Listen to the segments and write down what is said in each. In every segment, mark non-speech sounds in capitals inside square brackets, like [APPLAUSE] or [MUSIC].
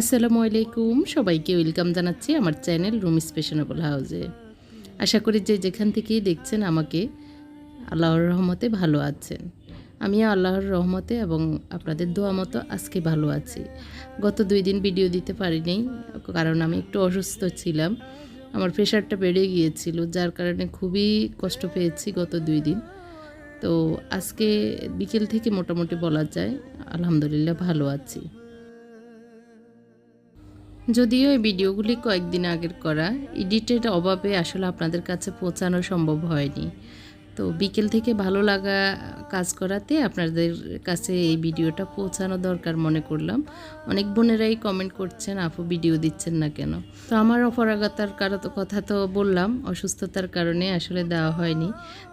আসসালামু আলাইকুম। সবাইকে ওয়েলকাম জানাচ্ছি আমার চ্যানেল রুম স্পেশনেবল হাউসে। আশা করি যে যেখান থেকেই দেখছেন আমাকে, আল্লাহর রহমতে ভালো আছেন। আমিও আল্লাহর রহমতে এবং আপনাদের দোয়া মতো আজকে ভালো আছি। গত দুই দিন ভিডিও দিতে পারিনি, কারণ আমি একটু অসুস্থ ছিলাম। আমার প্রেশারটা বেড়ে গিয়েছিল, যার কারণে খুবই কষ্ট পেয়েছি গত দুই দিন। তো আজকে বিকেল থেকে মোটামুটি বলা যায়, আলহামদুলিল্লাহ ভালো আছি। যদিও এই ভিডিওগুলি কয়েকদিন আগের করা এডিটের অভাবে আসলে আপনাদের কাছে পৌঁছানো সম্ভব হয়নি। তো বিকেল থেকে ভালো লাগা কাজ করাতে আপনাদের কাছে এই ভিডিওটা পৌঁছানো দরকার মনে করলাম। অনেক বোনেরাই কমেন্ট করছেন, আপু ভিডিও দিচ্ছেন না কেন? তো আমার অপরাগতার কারও তো কথা তো বললাম, অসুস্থতার কারণে আসলে দেওয়া হয়নি।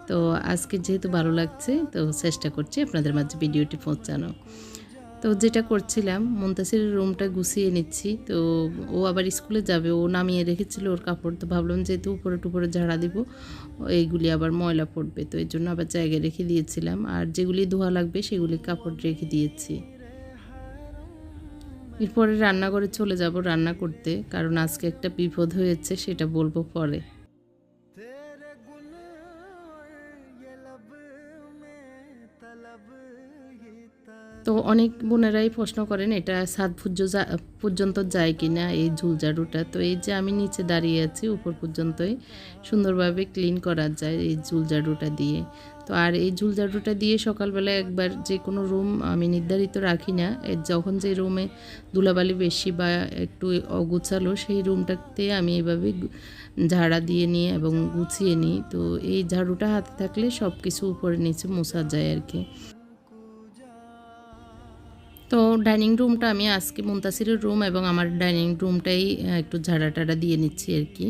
তো আজকে যেহেতু ভালো লাগছে, তো চেষ্টা করছি আপনাদের মাঝে ভিডিওটি পৌঁছানো। তো যেটা করছিলাম মুন্তাসিরের রুমটা গুছিয়ে নিচ্ছি। তো ও আবার স্কুলে যাবে, ও নামিয়ে রেখেছিল ওর কাপড়। তো ভাবলাম যেহেতু উপরে টুপরে ঝাড়া দিব, এইগুলি আবার ময়লা পড়বে। তো এই জন্য আবার জায়গায় রেখে দিয়েছিলাম। আর যেগুলি ধোয়া লাগবে, সেগুলি কাপড় রেখে দিয়েছি। এরপরে রান্নাঘরে চলে যাব রান্না করতে, কারণ আজকে একটা বিপদ হয়েছে, সেটা বলব পরে। तेरे তো অনেক বোনেরাই প্রশ্ন করেন, এটা সাত পূজ্য পর্যন্ত যায় কি না এই ঝুলঝাড়ুটা তো এই যে আমি নিচে দাঁড়িয়ে আছি, উপর পর্যন্তই সুন্দরভাবে ক্লিন করা যায় এই ঝুলঝাড়ুটা দিয়ে। তো আর এই ঝুলঝাড়ুটা দিয়ে সকালবেলা একবার যে কোনো রুম আমি নির্ধারিত রাখি না যখন যে রুমে ধুলাবালি বেশি বা একটু অগুছালো, সেই রুমটাতে আমি এভাবে ঝাড়া দিয়ে নিই এবং গুছিয়ে নিই। তো এই ঝাড়ুটা হাতে থাকলে সব কিছু উপরে নিচে মোছা যায় আর কি। তো ডাইনিং রুমটা আমি আজকে মুন্তাসিরের রুম এবং আমার ডাইনিং রুমটাই একটু ঝাড়া টাড়া দিয়ে নিচ্ছি আর কি।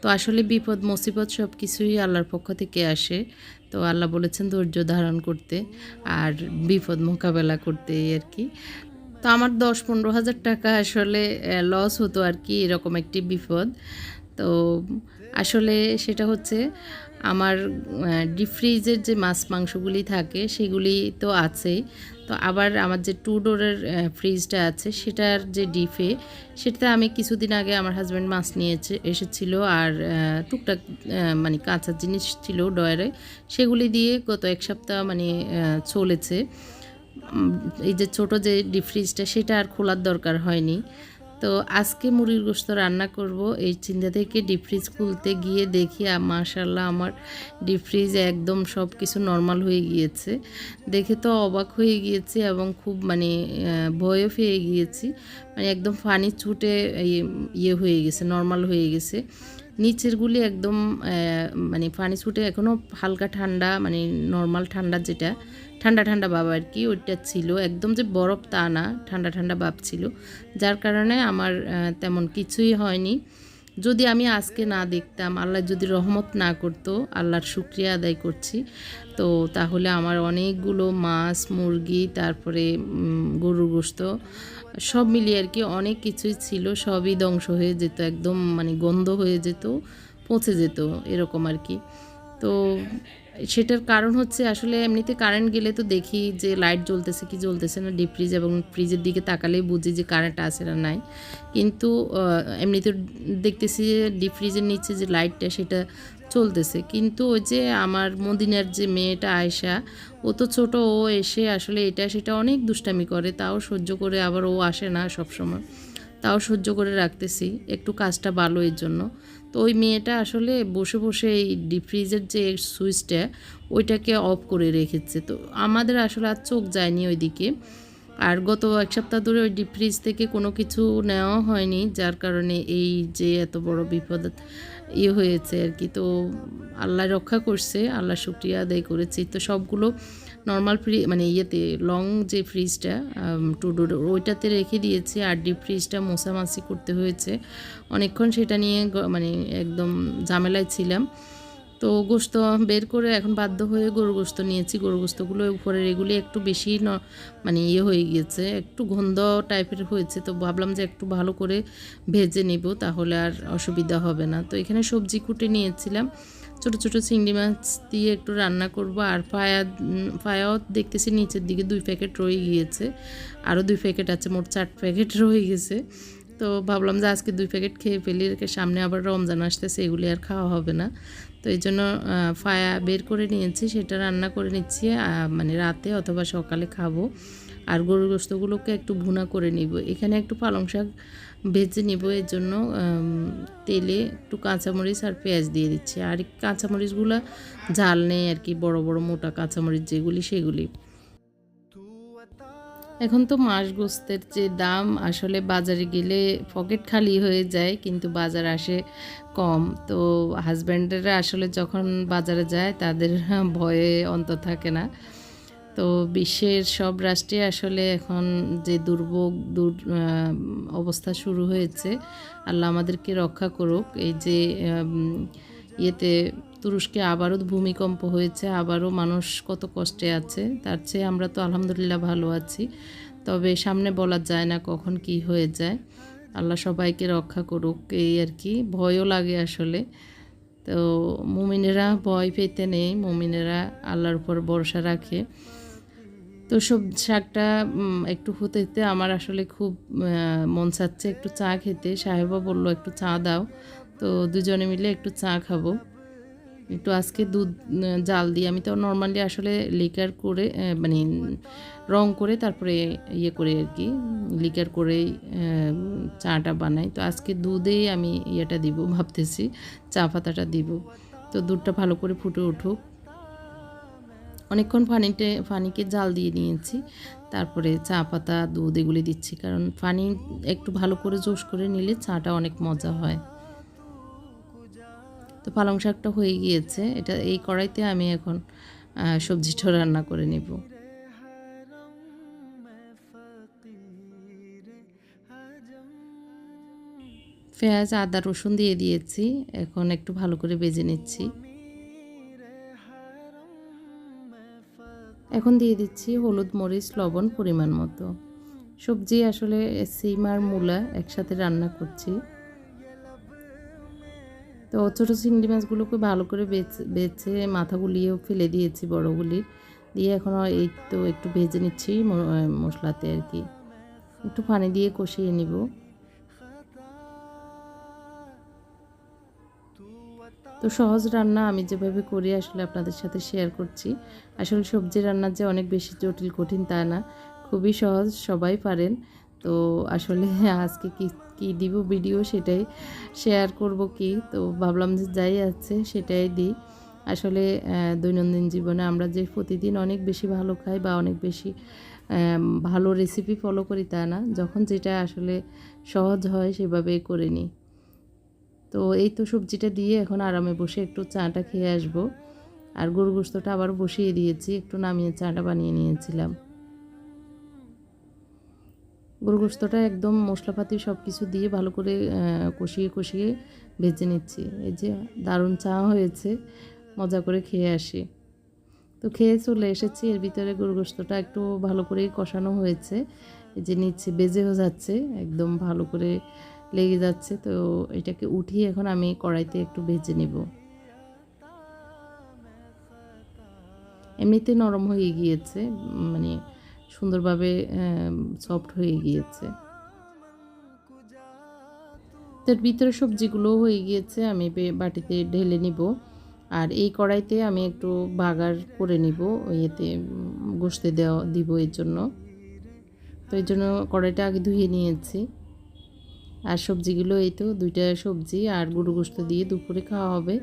তো আসলে বিপদ, মুসিবত সব কিছুই আল্লাহর পক্ষ থেকে আসে। তো আল্লাহ বলেছেন ধৈর্য ধারণ করতে আর বিপদ মোকাবেলা করতে আর কি। তো আমার দশ পনেরো হাজার টাকা আসলে লস হতো আর কি, এরকম একটি বিপদ। তো আসলে সেটা হচ্ছে আমার ডিপ ফ্রিজের যে মাছ, মাংসগুলি থাকে, সেগুলি তো আছেই। তো আবার আমার যে টু ডোরের ফ্রিজটা আছে, সেটার যে ডিফে সেটা আমি কিছুদিন আগে আমার হাজব্যান্ড মাছ নিয়েছে, এসেছিল আর টুকটাক মানে কাঁচা জিনিস ছিল ডয়ারে, সেগুলি দিয়ে গত এক সপ্তাহ মানে চলেছে। এই যে ছোট যে ডিপ ফ্রিজটা সেটা আর খোলার দরকার হয়নি। তো আজকে মুড়ির গোস্ত রান্না করব। এই চিন্তা থেকে ডিপ ফ্রিজ খুলতে গিয়ে দেখি মাশাল্লাহ আমার ডিপ ফ্রিজ একদম সব কিছু নর্মাল হয়ে গিয়েছে। দেখে তো অবাক হয়ে গিয়েছে এবং খুব মানে ভয়ও পেয়ে গিয়েছি। মানে একদম ফানি ছুটে ইয়ে হয়ে গেছে নর্মাল হয়ে গেছে। নিচেরগুলি একদম মানে পানি ছুটে এখনও হালকা ঠান্ডা মানে নর্মাল ঠান্ডা যেটা, ঠান্ডা ঠান্ডা ভাব আর কি, ওইটা ছিল। একদম যে বরফ তা না, ঠান্ডা ঠান্ডা ভাব ছিল। যার কারণে আমার তেমন কিছুই হয়নি। যদি আমি আজকে না দেখতাম, আল্লাহ যদি রহমত না করতো, আল্লাহর শুক্রিয়া আদায় করছি। তো তাহলে আমার অনেকগুলো মাছ, মুরগি, তারপরে গরুর গোস্ত সব মিলিয়ে আর কি অনেক কিছুই ছিল, সবই ধ্বংস হয়ে যেত, একদম মানে গন্ধ হয়ে যেত, পচে যেত এরকম আর কি। তো সেটার কারণ হচ্ছে আসলে এমনিতে কারেন্ট গেলে তো দেখি যে লাইট জ্বলতেছে কি জ্বলতেছে না ডিপ ফ্রিজ এবং ফ্রিজের দিকে তাকালেই বুঝি যে কারেন্ট আছে না নাই। কিন্তু এমনিতে দেখতেছি যে ডিপ ফ্রিজের নিচে যে লাইটটা সেটা চলতেছে। কিন্তু ওই যে আমার মদিনার যে মেয়েটা আয়সা ও তো ছোট, ও এসে আসলে এটা, সেটা অনেক দুষ্টামি করে। তাও সহ্য করে আবার ও আসে না সব সময় তাও সহ্য করে রাখতেছি, একটু কাজটা ভালো এর জন্য। তো ওই মেয়েটা আসলে বসে বসে এই ডিপ ফ্রিজের যে সুইচটা, ওইটাকে অফ করে রেখেছে। তো আমাদের আসলে আর চোখ যায়নি ওইদিকে। আর গত এক সপ্তাহ ধরে ওই ডিপ ফ্রিজ থেকে কোনো কিছু নেওয়া হয়নি, যার কারণে এই যে এত বড় বিপদ। ইয়ে হয়েছে আর কি। তো আল্লাহ রক্ষা করছে, আল্লাহ শুক্রিয়া আদায় করেছি। তো সবগুলো নর্মাল ফ্রি মানে ইয়েতে লং যে ফ্রিজটা টু ডোর ওইটাতে রেখে দিয়েছি। আর ডিপ ফ্রিজটা মশামাসি করতে হয়েছে। অনেকক্ষণ সেটা নিয়ে মানে একদম ঝামেলায় ছিলাম। তো গোস্ত বের করে এখন বাধ্য হয়ে গরু গোস্ত নিয়েছি। গরু গোস্তগুলো উপরের এগুলি একটু বেশি ন মানে ইয়ে হয়ে গিয়েছে, একটু গন্ধ টাইপের হয়েছে। তো ভাবলাম যে একটু ভালো করে ভেজে নিব, তাহলে আর অসুবিধা হবে না। তো এখানে সবজি কুটে নিয়েছিলাম। ছোট ছোট চিংড়ি মাছ দিয়ে একটু রান্না করব। আর ফায়া, ফায়াও দেখতেছি নিচের দিকে দুই প্যাকেট রয়ে গিয়েছে। আরও দুই প্যাকেট আছে, মোট চার প্যাকেট রয়ে গেছে। তো ভাবলাম যে আজকে দুই প্যাকেট খেয়ে ফেলি সামনে আবার রমজান আসতেছে, এগুলি আর খাওয়া হবে না। তো এই জন্য ফায়া বের করে নিয়েছি, সেটা রান্না করে নিচ্ছি মানে রাতে অথবা সকালে খাব। আর গরুর গোস্তগুলোকে একটু ভুনা করে নিব। এখানে একটু পালং শাক ভেজে নিব, এর জন্য তেলে একটু কাঁচামরিচ আর পেঁয়াজ দিয়ে দিচ্ছি। আর কাঁচামরিচগুলো ঝাল নেই আর কি, বড় বড় মোটা কাঁচামরিচ যেগুলি সেগুলি। এখন তো মাছ গোস্তের যে দাম, আসলে বাজারে গেলে পকেট খালি হয়ে যায়, কিন্তু বাজার আসে কম। তো হাজব্যান্ডেরা আসলে যখন বাজারে যায়, তাদের [LAUGHS] ভয়ে অন্ত থাকে না। তো বিশ্বের সব রাষ্ট্রে আসলে এখন যে দুর্ভোগ, দুর অবস্থা শুরু হয়েছে, আল্লাহ আমাদেরকে রক্ষা করুক। এই যে ইয়েতে তুরস্কে আবারও ভূমিকম্প হয়েছে, আবারও মানুষ কত কষ্টে আছে, তার চেয়ে আমরা তো আলহামদুলিল্লাহ ভালো আছি। তবে সামনে বলা যায় না কখন কি হয়ে যায়। আল্লাহ সবাইকে রক্ষা করুক, এই আর কি, ভয়ও লাগে আসলে। তো মুমিনেরা ভয় পেতে নেই, মুমিনেরা আল্লাহর উপর ভরসা রাখে। তো সব শাকটা একটু হতে হতে আমার আসলে খুব মন চাচ্ছে একটু চা খেতে। সাহেবা বলল, একটু চা দাও। তো দুজনে মিলে একটু চা খাব। একটু আজকে দুধ জাল দিয়ে আমি তো নর্মালি আসলে লিকার করে মানে রং করে তারপরে ইয়ে করে আর কি লিকার করেই চাটা বানাই। তো আজকে দুধেই আমি ইয়েটা দিব, ভাবতেছি চা পাতাটা দিব। তো দুধটা ভালো করে ফুটে উঠুক। অনেকক্ষণ পানিতে ফানিকে জাল দিয়ে নিয়েছি। তারপরে চা পাতা, দুধ এগুলি দিচ্ছি। কারণ ফানি একটু ভালো করে জোশ করে নিলে চাটা অনেক মজা হয়। পালং শাকটা হয়ে গিয়েছে, এটা এই কড়াইতে আমি এখন সবজিটা রান্না করে নেব। পেঁয়াজ, আদা, রসুন দিয়ে দিয়েছি, এখন একটু ভালো করে বেজে নিচ্ছি। এখন দিয়ে দিচ্ছি হলুদ, মরিচ, লবণ পরিমাণ মতো। সবজি আসলে সিম আর মূলা একসাথে রান্না করছি। তো ছোটো চিংড়ি মাছগুলোকে ভালো করে বেছে বেছে মাথাগুলিও ফেলে দিয়েছি বড়গুলির দিয়ে এখন এই তো একটু ভেজে নিচ্ছি মশলাতে আর কি। একটু পানি দিয়ে কষিয়ে নিব। তো সহজ রান্না আমি যেভাবে করি আসলে আপনাদের সাথে শেয়ার করছি। আসলে সবজি রান্নার যে অনেক বেশি জটিল, কঠিন তা না। খুবই সহজ, সবাই পারেন। তো আসলে [LAUGHS] আজকে কি কি দিব ভিডিও সেটাই শেয়ার করব কি? তো ভাবলাম যে যাই আছে সেটাই দিই। আসলে দৈনন্দিন জীবনে আমরা যে প্রতিদিন অনেক বেশি ভালো খাই বা অনেক বেশি ভালো রেসিপি ফলো করি তা না, যখন যেটা আসলে সহজ হয় সেভাবেই করে নিই। তো এই তো সবজিটা দিয়ে এখন আরামে বসে একটু চাটা খেয়ে আসব। আর গরু গোস্তটা আবার বসিয়ে দিয়েছি, একটু নামিয়ে চাটা বানিয়ে নিয়েছিলাম। গরু গোস্তটা একদম মশলাপাতি সব কিছু দিয়ে ভালো করে কষিয়ে কষিয়ে ভেজে নিচ্ছি। এই যে দারুণ চা হয়েছে, মজা করে খেয়ে আসি। তো খেয়ে চলে এসেছি, এর ভিতরে গরু গোস্তটা একটু ভালো করেই কষানো হয়েছে। এই যে নিচ্ছে বেজেও যাচ্ছে, একদম ভালো করে লেগে যাচ্ছে। তো এটাকে উঠিয়ে এখন আমি কড়াইতে একটু ভেজে নেব। এমনিতে নরম হয়ে গিয়েছে মানে সুন্দরভাবে সফট হয়ে গিয়েছে। তার ভিতরে সবজিগুলো হয়ে গিয়েছে, আমি বাটিতে ঢেলে নিব। আর এই কড়াইতে আমি একটু বাগার করে নিব, ইয়েতে গোস্তে দেওয়া, দিব এর জন্য। তো এর জন্য কড়াইটা আগে ধুয়ে নিয়েছি। আর সবজিগুলো এই তো, দুইটা সবজি আর গরু গোস্ত দিয়ে দুপুরে খাওয়া হবে।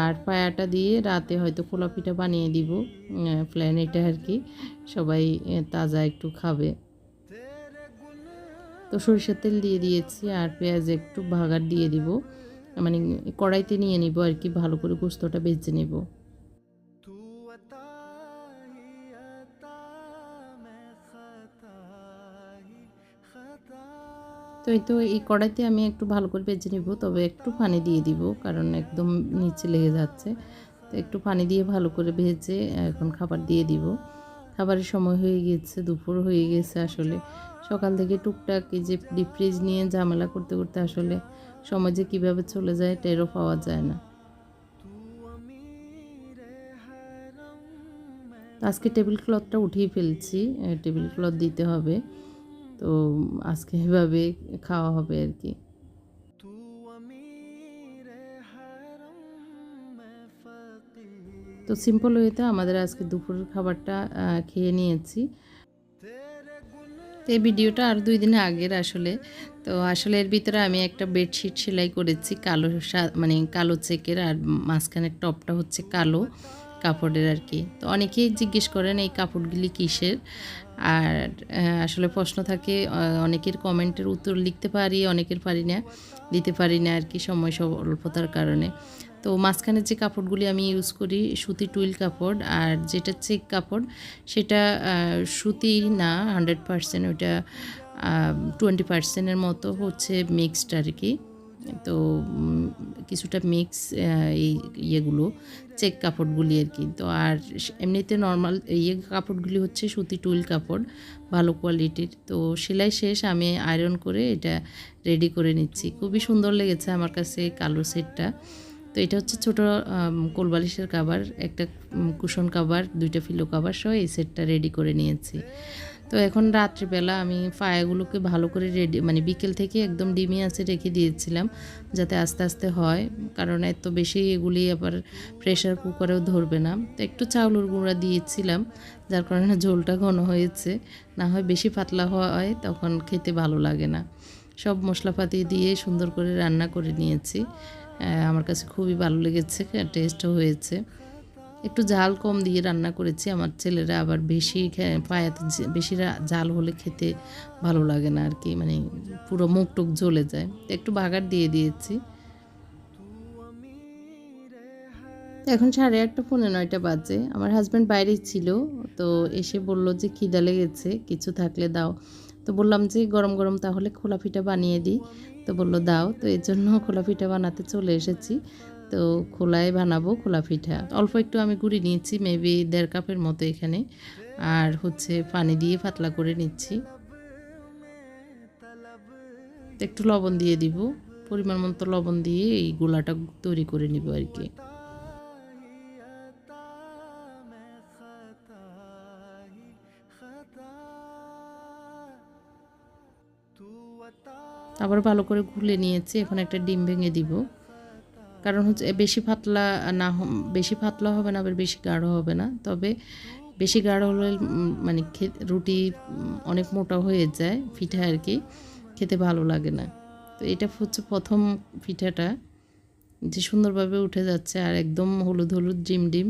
আর পায়াটা দিয়ে রাতে হয়তো খোলা পিঠা বানিয়ে দিব প্ল্যান এটা আর কি। সবাই তাজা একটু খাবে। তো সরিষার তেল দিয়ে দিয়েছি আর পেঁয়াজ একটু ভাগার দিয়ে দিব। মানে কড়াইতে নিয়ে নিব আর কি, ভালো করে গোস্তটা বেছে নেব। তো এই তো এই কড়াইতে আমি একটু ভালো করে ভেজে নিব, তবে একটু পানি দিয়ে দিব, কারণ একদম নিচে লেগে যাচ্ছে। তো একটু পানি দিয়ে ভালো করে ভেজে এখন খাবার দিয়ে দিব। খাবারের সময় হয়ে গেছে, দুপুর হয়ে গেছে আসলে। সকাল থেকে টুকটাক এই যে ডিপ ফ্রিজ নিয়ে ঝামেলা করতে করতে আসলে সময় যে কীভাবে চলে যায় টেরও পাওয়া যায় না। আজকে টেবিল ক্লথটা উঠিয়ে ফেলছি টেবিল ক্লথ দিতে হবে। তো আজকে এভাবে খাওয়া হবে আর কি। তো সিম্পল ওয়েতে আমাদের আজকে দুপুরের খাবারটা খেয়ে নিয়েছি। এই ভিডিওটা আর দুই দিন আগের আসলে। তো আসলে এর ভিতরে আমি একটা বেডশিট সেলাই করেছি কালো মানে কালো চেকের আর মাঝখানের টপটা হচ্ছে কালো কাপড়ের আর কি। তো অনেকেই জিজ্ঞেস করেন এই কাপড়গুলি কিসের? আর আসলে প্রশ্ন থাকে অনেকের কমেন্টের উত্তর লিখতে পারি, অনেকের পারি না, দিতে পারি না আর কি সময় স্বল্পতার কারণে। তো মাঝখানে যে কাপড়গুলি আমি ইউজ করি সুতি টুইল কাপড়, আর যেটা চেক কাপড়, সেটা সুতি না হান্ড্রেড পারসেন্ট ওটা টোয়েন্টি পার্সেন্টের মতো হচ্ছে মিক্সড আর কি। তো কিছুটা মিক্স এই ইয়েগুলো চেক কাপড়গুলি আর কি। তো আর এমনিতে নর্মাল ইয়ে কাপড়গুলি হচ্ছে সুতি টুল কাপড়, ভালো কোয়ালিটির তো সেলাই শেষ, আমি আয়রন করে এটা রেডি করে নিচ্ছি। খুবই সুন্দর লেগেছে আমার কাছে কালো সেটটা তো এটা হচ্ছে ছোটো কোলবালিশের কাভার একটা কুশন কাভার দুইটা ফিলো কাভার সহ এই সেটটা রেডি করে নিয়েছি। তো এখন রাত্রিবেলা আমি ফায়াগুলোকে ভালো করে রেডি মানে বিকেল থেকে একদম ডিমি আছে রেখে দিয়েছিলাম যাতে আস্তে আস্তে হয়, কারণ এত বেশি এগুলি আবার প্রেশার কুকারেও ধরবে না। তো একটু চাউলের গুঁড়া দিয়েছিলাম, যার কারণে ঝোলটা ঘন হয়েছে। না হয় বেশি পাতলা হয়, তখন খেতে ভালো লাগে না। সব মশলাপাতি দিয়ে সুন্দর করে রান্না করে নিয়েছি। আমার কাছে খুবই ভালো লেগেছে টেস্টও হয়েছে। একটু ঝাল কম দিয়ে রান্না করেছি। আমার ছেলেরা আবার বেশি পায়াতে বেশি ঝাল হলে খেতে ভালো লাগে না আর কি মানে পুরো মুখ টুক জ্বলে যায়। একটু বাগার দিয়ে দিয়েছি। এখন সাড়ে আটটা, পৌনে নয়টা বাজে। আমার হাজব্যান্ড বাইরে ছিল, তো এসে বলল যে খিদা লেগেছে, কিছু থাকলে দাও। তো বললাম যে গরম গরম তাহলে খোলা বানিয়ে দিই। তো বলল দাও, তো এর জন্য খোলা বানাতে চলে এসেছি। তো খোলায় বানাবো খোলা পিঠা। অল্প একটু আমি গুড়ি নিয়েছি মেবি দেড় কাপের মতো এখানে। আর হচ্ছে পানি দিয়ে পাতলা করে নিচ্ছি। একটু লবণ দিয়ে দিব। পরিমাণ মতো লবণ দিয়ে এই গোলাটা তৈরি করে নিব আর কি। আবার ভালো করে ঘুলে নিয়েছি। এখন একটা ডিম ভেঙে দিব। কারণ হচ্ছে বেশি পাতলা না বেশি পাতলা হবে না, আবার বেশি গাঢ় হবে না। তবে বেশি গাঢ় হলে মানে রুটি অনেক মোটা হয়ে যায় পিঠা আর কি, খেতে ভালো লাগে না। তো এটা হচ্ছে প্রথম পিঠাটা, যে সুন্দরভাবে উঠে যাচ্ছে আর একদম হলুদ হলুদ ডিম ডিম।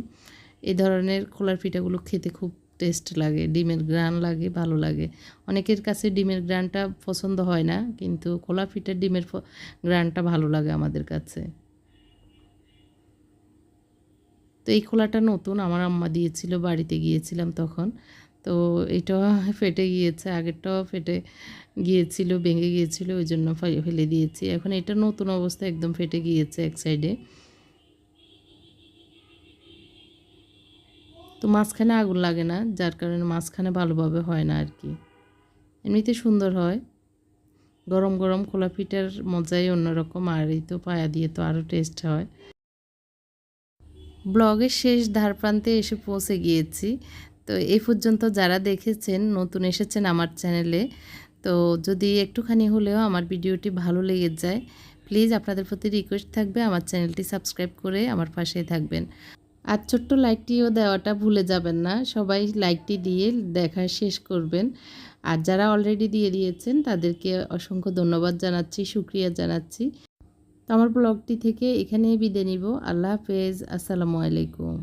এই ধরনের খোলার পিঠাগুলো খেতে খুব টেস্ট লাগে, ডিমের গ্রান লাগে, ভালো লাগে। অনেকের কাছে ডিমের গ্রানটা পছন্দ হয় না, কিন্তু খোলা পিঠার ডিমের গ্রানটা ভালো লাগে আমাদের কাছে। তো এই খোলাটা নতুন, আমার আম্মা দিয়েছিল, বাড়িতে গিয়েছিলাম তখন। তো এটা ফেটে গিয়েছে, আগেরটাও ফেটে গিয়েছিল, ভেঙে গিয়েছিল, ওই জন্য ফেলে দিয়েছি। এখন এটা নতুন অবস্থা একদম ফেটে গিয়েছে এক সাইডে তো মাঝখানে আগুন লাগে না, যার কারণে মাঝখানে ভালোভাবে হয় না আর কি এমনিতে সুন্দর হয়। গরম গরম খোলা পিঠার মজাই অন্যরকম, আর এই তো পায়া দিয়ে তো আরও টেস্ট হয়। ব্লগের শেষ ধার প্রান্তে এসে পৌঁছে গিয়েছি। তো এই পর্যন্ত যারা দেখেছেন, নতুন এসেছেন আমার চ্যানেলে, তো যদি একটুখানি হলেও আমার ভিডিওটি ভালো লেগে যায়, প্লিজ আপনাদের প্রতি রিকোয়েস্ট থাকবে আমার চ্যানেলটি সাবস্ক্রাইব করে আমার পাশে থাকবেন। আর ছোট্ট লাইকটিও দেওয়াটা ভুলে যাবেন না, সবাই লাইকটি দিয়ে দেখা শেষ করবেন। আর যারা অলরেডি দিয়ে দিয়েছেন, তাদেরকে অসংখ্য ধন্যবাদ জানাচ্ছি সুক্রিয়া জানাচ্ছি। তো আমার ব্লগটি থেকে এখানেই বিদায় নিব। আল্লাহ হাফেজ। আসসালামু আলাইকুম।